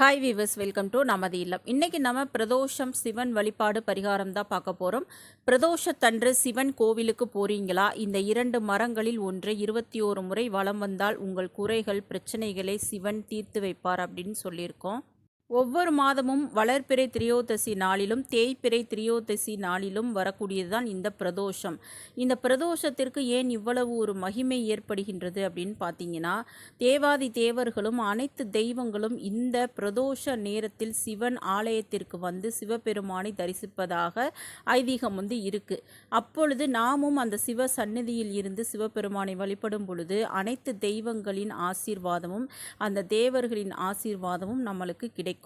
Hi viewers welcome to நமது இல்லம் இன்றைக்கி நம்ம பிரதோஷம் சிவன் வழிபாடு பரிகாரம் தான் பார்க்க போகிறோம் பிரதோஷத்தன்று சிவன் கோவிலுக்கு போகிறீங்களா இந்த இரண்டு மரங்களில் ஒன்று இருபத்தி ஓரு முறை வலம் வந்தால் உங்கள் குறைகள் பிரச்சனைகளை சிவன் தீர்த்து வைப்பார் அப்படின்னு சொல்லியிருக்கோம் ஒவ்வொரு மாதமும் வளர்பிறை திரியோதசி நாளிலும் தேய்பிறை திரியோதசி நாளிலும் வரக்கூடியதுதான் இந்த பிரதோஷம். இந்த பிரதோஷத்திற்கு ஏன் இவ்வளவு ஒரு மகிமை ஏற்படுகின்றது அப்படின்னு பார்த்தீங்கன்னா தேவாதி தேவர்களும் அனைத்து தெய்வங்களும் இந்த பிரதோஷ நேரத்தில் சிவன் ஆலயத்திற்கு வந்து சிவபெருமானை தரிசிப்பதாக ஐதீகம் வந்து இருக்குது அப்பொழுது நாமும் அந்த சிவ சந்நிதியில் இருந்து சிவபெருமானை வழிபடும் பொழுது அனைத்து தெய்வங்களின் ஆசீர்வாதமும் அந்த தேவர்களின் ஆசீர்வாதமும் நம்மளுக்கு கிடைக்கும்.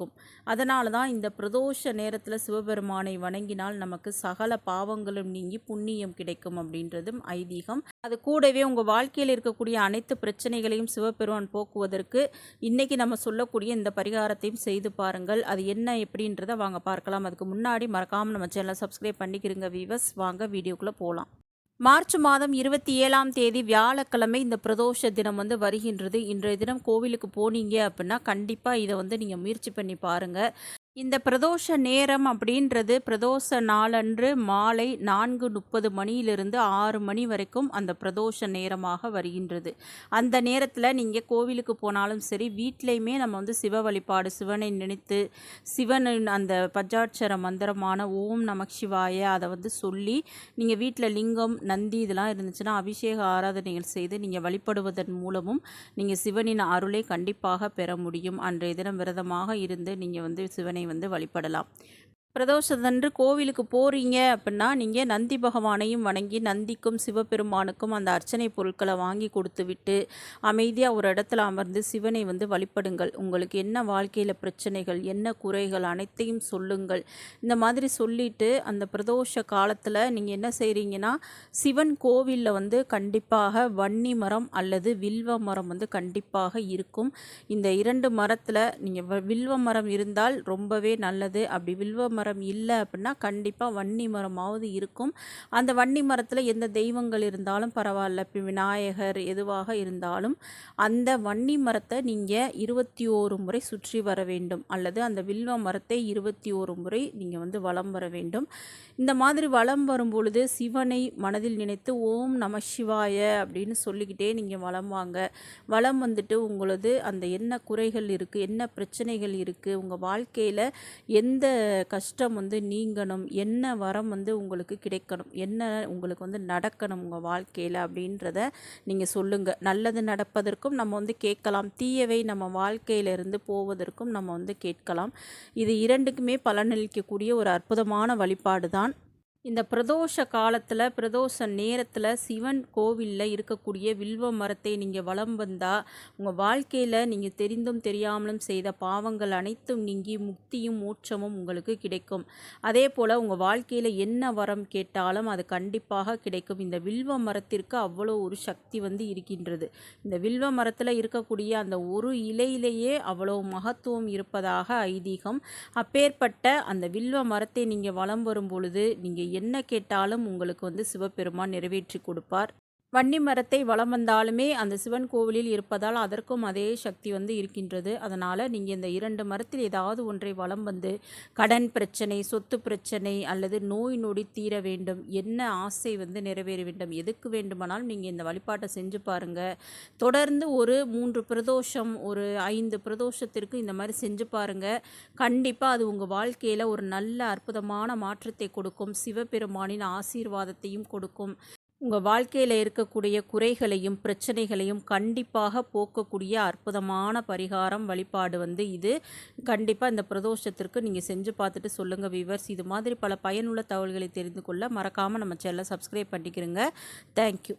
அதனால தான் இந்த பிரதோஷ நேரத்தில் சிவபெருமானை வணங்கினால் நமக்கு சகல பாவங்களும் நீங்கி புண்ணியம் கிடைக்கும் அப்படின்றதும் ஐதீகம். அது கூடவே உங்கள் வாழ்க்கையில் இருக்கக்கூடிய அனைத்து பிரச்சனைகளையும் சிவபெருமான் போக்குவதற்கு இன்றைக்கி நம்ம சொல்லக்கூடிய இந்த பரிகாரத்தையும் செய்து பாருங்கள். அது என்ன எப்படின்றத வாங்க பார்க்கலாம். அதுக்கு முன்னாடி மறக்காமல் நம்ம சேனலை சப்ஸ்கிரைப் பண்ணிக்கிறங்க வீவர்ஸ் வாங்க வீடியோக்குள்ளே போகலாம் மார்ச் மாதம் இருபத்தி ஏழாம் தேதி வியாழக்கிழமை இந்த பிரதோஷ தினம் வந்து வருகின்றது. இன்றைய தினம் கோவிலுக்கு போனீங்க அப்படின்னா கண்டிப்பாக இதை வந்து நீங்கள் முயற்சி பண்ணி பாருங்கள் இந்த பிரதோஷ நேரம் அப்படின்றது பிரதோஷ நாளன்று மாலை நான்கு முப்பது மணியிலிருந்து ஆறு மணி வரைக்கும் அந்த பிரதோஷ நேரமாக வருகின்றது. அந்த நேரத்தில் நீங்கள் கோவிலுக்கு போனாலும் சரி வீட்லேயுமே நம்ம வந்து சிவ வழிபாடு சிவனை நினைத்து சிவனின் அந்த பஞ்சாட்சர மந்திரமான ஓம் நமக் சிவாய அதை வந்து சொல்லி நீங்கள் வீட்டில் லிங்கம் நந்தி இதெல்லாம் இருந்துச்சுன்னா அபிஷேக ஆராதனைகள் செய்து நீங்கள் வழிபடுவதன் மூலமும் நீங்கள் சிவனின் அருளை கண்டிப்பாக பெற முடியும். அன்றைய தினம் விரதமாக இருந்து நீங்கள் வந்து சிவனை வந்து வழிபடலாம். பிரதோஷத்தன்று கோவிலுக்கு போகிறீங்க அப்படின்னா நீங்கள் நந்தி பகவானையும் வணங்கி நந்திக்கும் சிவபெருமானுக்கும் அந்த அர்ச்சனை பொருட்களை வாங்கி கொடுத்து விட்டு அமைதியாக ஒரு இடத்துல அமர்ந்து சிவனை வந்து வழிபடுங்கள். உங்களுக்கு என்ன வாழ்க்கையில் பிரச்சனைகள் என்ன குறைகள் அனைத்தையும் சொல்லுங்கள். இந்த மாதிரி சொல்லிட்டு அந்த பிரதோஷ காலத்தில் நீங்கள் என்ன செய்கிறீங்கன்னா சிவன் கோவிலில் வந்து கண்டிப்பாக வன்னி மரம் அல்லது வில்வ மரம் வந்து கண்டிப்பாக இருக்கும். இந்த இரண்டு மரத்தில் நீங்கள் வில்வ மரம் இருந்தால் ரொம்பவே நல்லது. அப்படி வில்வ மரம் மரம் இல்லை அப்படின்னா கண்டிப்பாக வன்னி மரமாவது இருக்கும். அந்த வன்னி மரத்தில் எந்த தெய்வங்கள் இருந்தாலும் பரவாயில்ல. இப்போ விநாயகர் எதுவாக இருந்தாலும் அந்த வன்னி மரத்தை நீங்கள் இருபத்தி ஓரு முறை சுற்றி வர வேண்டும். அல்லது அந்த வில்வ மரத்தை இருபத்தி ஓரு முறை நீங்கள் வந்து வலம் வர வேண்டும். இந்த மாதிரி வலம் வரும் பொழுது சிவனை மனதில் நினைத்து ஓம் நம சிவாய அப்படின்னு சொல்லிக்கிட்டே நீங்கள் வலம் வாங்க. வளம் வந்துட்டு உங்களது அந்த என்ன குறைகள் இருக்குது என்ன பிரச்சனைகள் இருக்குது உங்கள் வாழ்க்கையில் எந்த கஷ்ட கஷ்டம் வந்து நீங்கணும். என்ன வரம் வந்து உங்களுக்கு கிடைக்கணும்? என்ன உங்களுக்கு வந்து நடக்கணும் உங்கள் வாழ்க்கையில் அப்படின்றத நீங்கள் சொல்லுங்கள் நல்லது நடப்பதற்கும் நம்ம வந்து கேட்கலாம். தீயவை நம்ம வாழ்க்கையிலிருந்து போவதற்கும் நம்ம வந்து கேட்கலாம். இது இரண்டுக்குமே பலனளிக்கக்கூடிய ஒரு அற்புதமான வழிபாடு தான் இந்த பிரதோஷ காலத்தில் பிரதோஷ நேரத்தில் சிவன் கோவிலில் இருக்கக்கூடிய வில்வ மரத்தை நீங்கள் வலம் வந்தால் உங்கள் வாழ்க்கையில் நீங்கள் தெரிந்தும் தெரியாமலும் செய்த பாவங்கள் அனைத்தும் நீங்கி முக்தியும் மோட்சமும் உங்களுக்கு கிடைக்கும். அதே போல் உங்கள் வாழ்க்கையில் என்ன வரம் கேட்டாலும் அது கண்டிப்பாக கிடைக்கும். இந்த வில்வ மரத்திற்கு அவ்வளோ ஒரு சக்தி வந்து இருக்கின்றது. இந்த வில்வ மரத்தில் இருக்கக்கூடிய அந்த ஒரு இலையிலேயே அவ்வளோ மகத்துவம் இருப்பதாக ஐதீகம் அப்பேற்பட்ட அந்த வில்வ மரத்தை நீங்கள் வலம் வரும் பொழுது நீங்கள் என்ன கேட்டாலும் உங்களுக்கு வந்து சிவபெருமான் நிறைவேற்றி கொடுப்பார். வன்னி மரத்தை வளம் வந்தாலுமே அந்த சிவன் கோவிலில் இருப்பதால் அதற்கும் அதே சக்தி வந்து இருக்கின்றது. அதனால் நீங்கள் இந்த இரண்டு மரத்தில் ஏதாவது ஒன்றை வளம் வந்து கடன் பிரச்சனை சொத்து பிரச்சனை அல்லது நோய் நொடி தீர வேண்டும் என்ன ஆசை வந்து நிறைவேற வேண்டும் எதுக்கு வேண்டுமானாலும் நீங்கள் இந்த வழிபாட்டை செஞ்சு பாருங்கள் தொடர்ந்து ஒரு மூன்று பிரதோஷம் ஒரு ஐந்து பிரதோஷத்திற்கு இந்த மாதிரி செஞ்சு பாருங்கள் கண்டிப்பாக அது உங்கள் வாழ்க்கையில் ஒரு நல்ல அற்புதமான மாற்றத்தை கொடுக்கும் சிவபெருமானின் ஆசீர்வாதத்தையும் கொடுக்கும். உங்கள் வாழ்க்கையில் இருக்கக்கூடிய குறைகளையும் பிரச்சனைகளையும் கண்டிப்பாக போக்கக்கூடிய அற்புதமான பரிகாரம் வழிபாடு வந்து இது. கண்டிப்பாக இந்த பிரதோஷத்திற்கு நீங்கள் செஞ்சு பார்த்துட்டு சொல்லுங்கள் வீவர்ஸ் இது மாதிரி பல பயனுள்ள தகவல்களை தெரிந்து கொள்ள மறக்காமல் நம்ம சேனலை சப்ஸ்கிரைப் பண்ணிக்கிறோங்க தேங்க்யூ